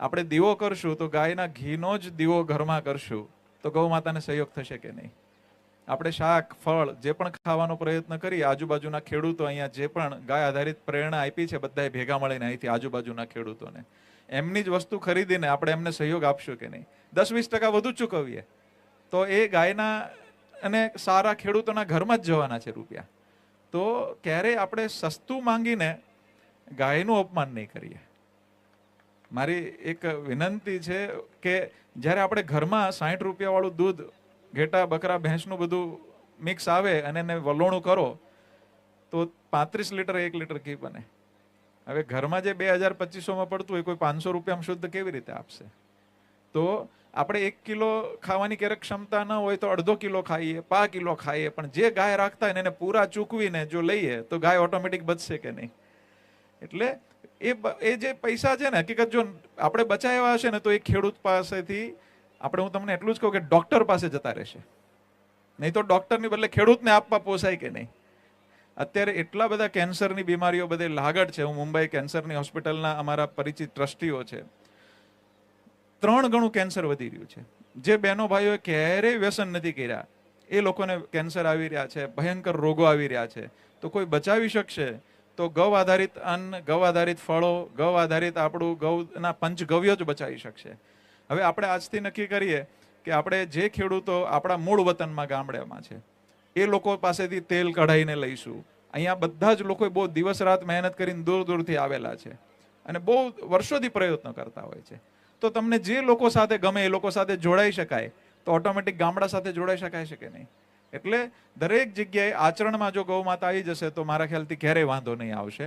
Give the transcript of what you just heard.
આપણે દીવો કરશું તો ગાયના ઘીનો જ દીવો ઘરમાં કરશું. તો ગૌ માતાને સહયોગ થશે કે નહીં? આપણે શાક, ફળ જે પણ ખાવાનો પ્રયત્ન કરીએ, આજુબાજુના ખેડૂતો અહીંયા જે પણ ગાય આધારિત પ્રેરણા આપી છે બધાએ ભેગા મળીને અહીંથી આજુબાજુના ખેડૂતોને. એમની જ વસ્તુ ખરીદીને આપણે એમને સહયોગ આપશું કે નહીં? દસ વીસ ટકા વધુ ચૂકવીએ. તો એ ગાયના અને સારા ખેડૂતોના ઘરમાં જ જવાના છે રૂપિયા. તો ક્યારેય આપણે સસ્તું માંગીને ગાયનું અપમાન નહીં કરીએ. મારી એક વિનંતી છે કે જ્યારે આપણે ઘરમાં સાઠ રૂપિયાવાળું દૂધ, ઘેટા, બકરા, ભેંસનું બધું મિક્સ આવે અને એને વલોણું કરો, તો પાંત્રીસ લીટર એક લીટર ઘી બને. હવે ઘરમાં જે બે હજાર પચીસોમાં પડતું હોય કોઈ પાંચસો રૂપિયામાં શુદ્ધ કેવી રીતે આપશે? તો આપણે એક કિલો ખાવાની ક્યારેક ક્ષમતા ન હોય તો અડધો કિલો ખાઈએ, પા કિલો ખાઈએ, પણ જે ગાય રાખતા હોય એને પૂરા ચૂકવીને જો લઈએ તો ગાય ઓટોમેટિક બચશે કે નહીં? એટલે એ એ જે પૈસા છે ને, હકીકત જો આપણે બચાવ્યા હશે ને, તો એ ખેડૂત પાસેથી આપણે, હું તમને એટલું જ કહું કે ડોક્ટર પાસે જતા રહેશે. નહીં તો ડૉક્ટરની બદલે ખેડૂતને આપવા પોસાય કે નહીં? અત્યારે એટલા બધા કેન્સરની બીમારીઓ, બધે લાગડ છે. હું મુંબઈ કેન્સરની હોસ્પિટલના અમારા પરિચિત ટ્રસ્ટીઓ છે. ત્રણ ગણું કેન્સર વધી રહ્યું છે. જે બહેનો ભાઈઓએ ક્યારેય વ્યસન નથી કર્યા. એ લોકોને કેન્સર આવી રહ્યા છે, ભયંકર રોગો આવી રહ્યા છે. તો કોઈ બચાવી શકશે? તો ગૌ આધારિત અન્ન, ગૌ આધારિત ફળો, ગૌ આધારિત આપણું ગૌના પંચગવ્યો જ બચાવી શકશે. હવે આપણે આજથી નક્કી કરીએ કે આપણે જે ખેડૂતો આપણા મૂળ વતનમાં ગામડામાં છે, એ લોકો પાસેથી તેલ કઢાઈને લઈશું. અહીંયા બધા જ લોકો બહુ દિવસ રાત મહેનત કરીને દૂર દૂરથી આવેલા છે અને બહુ વર્ષોથી પ્રયત્નો કરતા હોય છે. તો તમને જે લોકો સાથે ગમે એ લોકો સાથે જોડાઈ શકાય. તો ઓટોમેટિક ગામડા સાથે જોડાઈ શકાય છે કે નહીં? એટલે દરેક જગ્યાએ આચરણમાં જો ગૌ માતા આવી જશે તો મારા ખ્યાલથી ક્યારેય વાંધો નહીં આવશે.